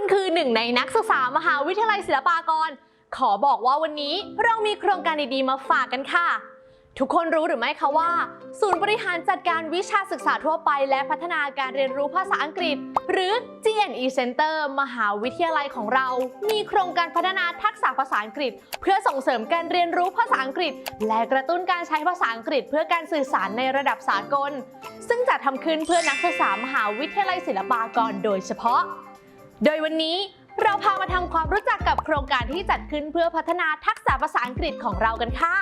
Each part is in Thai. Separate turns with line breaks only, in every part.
คุณคือหนึ่งในนักศึกษามหาวิทยาลัยศิลปากร ขอบอกว่าวันนี้เรามีโครงการดีๆมาฝากกันค่ะ ทุกคนรู้หรือไม่คะว่า ศูนย์บริหารจัดการวิชาศึกษาทั่วไปและพัฒนาการเรียนรู้ภาษาอังกฤษ หรือ GNE Center มหาวิทยาลัยของเรา มีโครงการพัฒนาทักษะภาษาอังกฤษ เพื่อส่งเสริมการเรียนรู้ภาษาอังกฤษ และกระตุ้นการใช้ภาษาอังกฤษ เพื่อการสื่อสารในระดับสากล ซึ่งจะทำขึ้นเพื่อนักศึกษามหาวิทยาลัยศิลปากร โดยเฉพาะ โดยวันนี้เราพามาทำความรู้จักกับโครงการที่จัดขึ้นเพื่อพัฒนาทักษะภาษาอังกฤษของเรากันค่ะ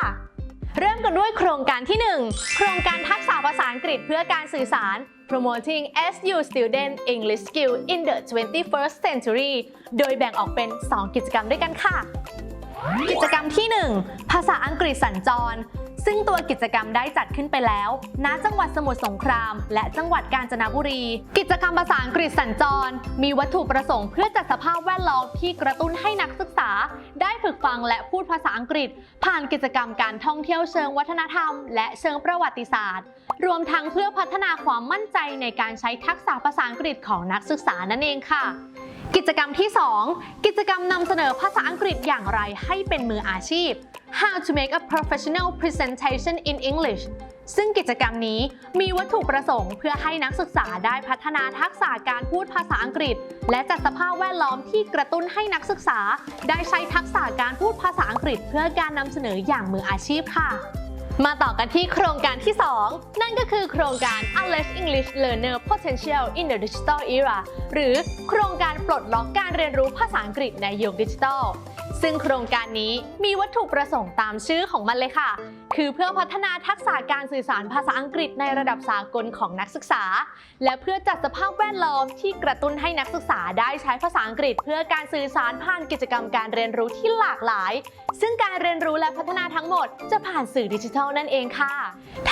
เริ่มกันด้วยโครงการที่ 1 โครงการทักษะภาษาอังกฤษเพื่อการสื่อสาร promoting SU student English skill in the 21st century โดยแบ่งออกเป็น 2 กิจกรรมด้วยกันค่ะ กิจกรรมที่ 1 ภาษาอังกฤษสัญจร ซึ่งตัวกิจกรรมได้จัดขึ้นไปแล้ว ณ จังหวัดสมุทรสงคราม และจังหวัดกาญจนบุรี กิจกรรมภาษาอังกฤษสัญจร มีวัตถุประสงค์เพื่อจัดสภาพแวดล้อมที่กระตุ้นให้นักศึกษา ได้ฝึกฟังและพูดภาษาอังกฤษ ผ่านกิจกรรมการท่องเที่ยวเชิงวัฒนธรรม และเชิงประวัติศาสตร์ รวมทั้งเพื่อพัฒนาความมั่นใจในการใช้ทักษะภาษาอังกฤษของนักศึกษานั่นเองค่ะ จกรรมที่ 2 กิจกรรมนำเสนอภาษาอังกฤษอย่างไรให้เป็นมืออาชีพ How to make a professional presentation in English ซึ่งกิจกรรมนี้มีวัตถุประสงค์เพื่อให้นักศึกษาได้พัฒนาทักษะการพูดภาษาอังกฤษ และจัดสภาพแวดล้อมที่กระตุ้นให้นักศึกษา ได้ใช้ทักษะการพูดภาษาอังกฤษ เพื่อการนำเสนออย่างมืออาชีพค่ะ มาต่อกันที่โครงการที่ 2 นั่นก็คือโครงการ Unleash English Learner Potential in the Digital Era หรือโครงการปลดล็อกการเรียนรู้ภาษาอังกฤษในยุคดิจิทัล ซึ่งโครงการนี้มีวัตถุประสงค์ตามชื่อของมันเลยค่ะ คือเพื่อพัฒนาทักษะการสื่อสารภาษาอังกฤษในระดับสากลของนักศึกษา และเพื่อจัดสภาพแวดล้อมที่กระตุ้นให้นักศึกษาได้ใช้ภาษาอังกฤษ เพื่อการสื่อสารผ่านกิจกรรมการเรียนรู้ที่หลากหลาย ซึ่งการเรียนรู้และพัฒนาทั้งหมด จะผ่านสื่อดิจิทัลนั่นเองค่ะ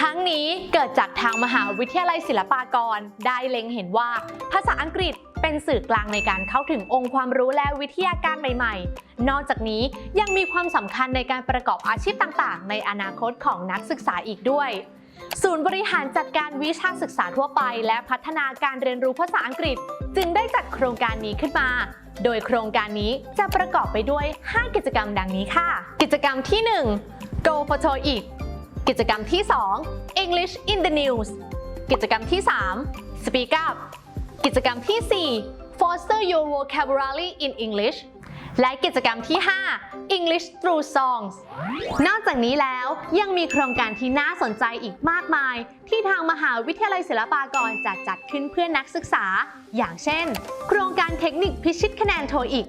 ทั้งนี้เกิดจากทางมหาวิทยาลัยศิลปากร ได้เล็งเห็นว่า ภาษาอังกฤษ เป็นสื่อกลางในการเข้าถึงองค์ความรู้และวิทยาการใหม่ ๆ นอกจากนี้ยังมีความสำคัญในการประกอบอาชีพต่างๆ ในอนาคตของนักศึกษาอีกด้วยศูนย์บริหารจัดการวิชาศึกษาทั่วไป และพัฒนาการเรียนรู้ภาษาอังกฤษ จึงได้จัดโครงการนี้ขึ้นมา โดยโครงการนี้จะประกอบไปด้วย 5 กิจกรรมดังนี้ค่ะ กิจกรรมที่ 1 Go for TOEIC กิจกรรมที่ 2 English in the News กิจกรรมที่ 3 Speak Up กิจกรรมที่ 4 Foster your vocabulary in English และกิจกรรมที่ 5 English through songs นอกจากนี้แล้วยังมีโครงการที่น่าสนใจอีกมากมาย ที่ทางมหาวิทยาลัยศิลปากรจะจัดขึ้นเพื่อนักศึกษา อย่างเช่น โครงการเทคนิคพิชิตคะแนนโทอีก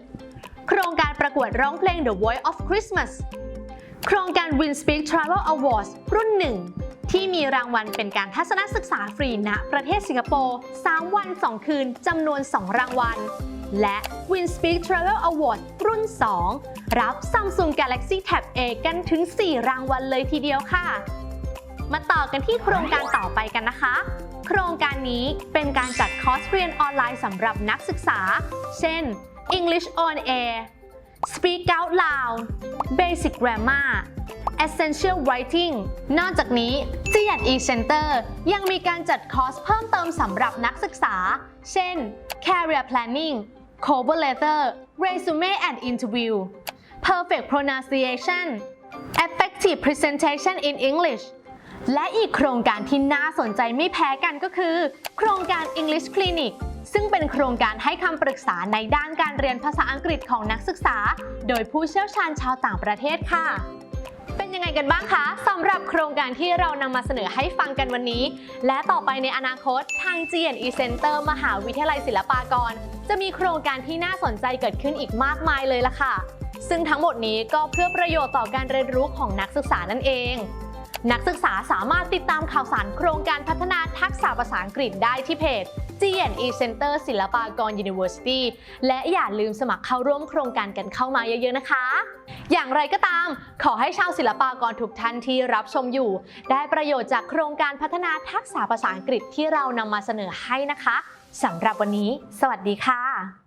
โครงการประกวดร้องเพลง The Voice of Christmas โครงการ Win Speak Travel Awards รุ่นหนึ่ง ที่มีรางวัลเป็นการทัศนศึกษาฟรีณประเทศสิงคโปร์ 3 วัน 2 คืน จำนวน 2 รางวัล และ Win Speak Travel Award รุ่น 2 รับ Samsung Galaxy Tab A กันถึง 4 รางวัลเลยทีเดียวค่ะ มาต่อกันที่โครงการต่อไปกันนะคะ โครงการนี้เป็นการจัดคอร์สเรียนออนไลน์สำหรับนักศึกษา เช่น English on Air Speak Out Loud Basic Grammar Essential Writing นอกจากนี้ g i a e Center ยังมีการจัดคอร์สเพิ่มเติมสำหรับนักศึกษา เช่น Career Planning Cover Letter Resume and Interview Perfect Pronunciation Effective Presentation in English และอีกโครงการที่น่าสนใจไม่แพ้กันก็คือ โครงการ English Clinic ซึ่งเป็นโครงการให้คำปรึกษาในด้านการเรียนภาษาอังกฤษของนักศึกษา โดยผู้เชี่ยวชาญชาวต่างประเทศค่ะ เป็นยังไงกันบ้างคะสำหรับโครงการที่เรานำมาเสนอให้ฟังกันวันนี้ และต่อไปในอนาคตทาง G&E Center มหาวิทยาลัยศิลปากร จะมีโครงการที่น่าสนใจเกิดขึ้นอีกมากมายเลยล่ะค่ะ ซึ่งทั้งหมดนี้ก็เพื่อประโยชน์ต่อการเรียนรู้ของนักศึกษานั่นเอง นักศึกษาสามารถติดตามข่าวสารโครงการพัฒนาทักษะภาษาอังกฤษได้ที่เพจ G&E Center ศิลปากร University และอย่าลืมสมัครเข้าร่วมโครงการกันเข้ามาเยอะๆนะคะ อย่างไรก็ตาม ขอให้ชาวศิลปากรทุกท่านที่รับชมอยู่ ได้ประโยชน์จากโครงการพัฒนาทักษะภาษาอังกฤษที่เรานำมาเสนอให้นะคะสำหรับวันนี้ สวัสดีค่ะ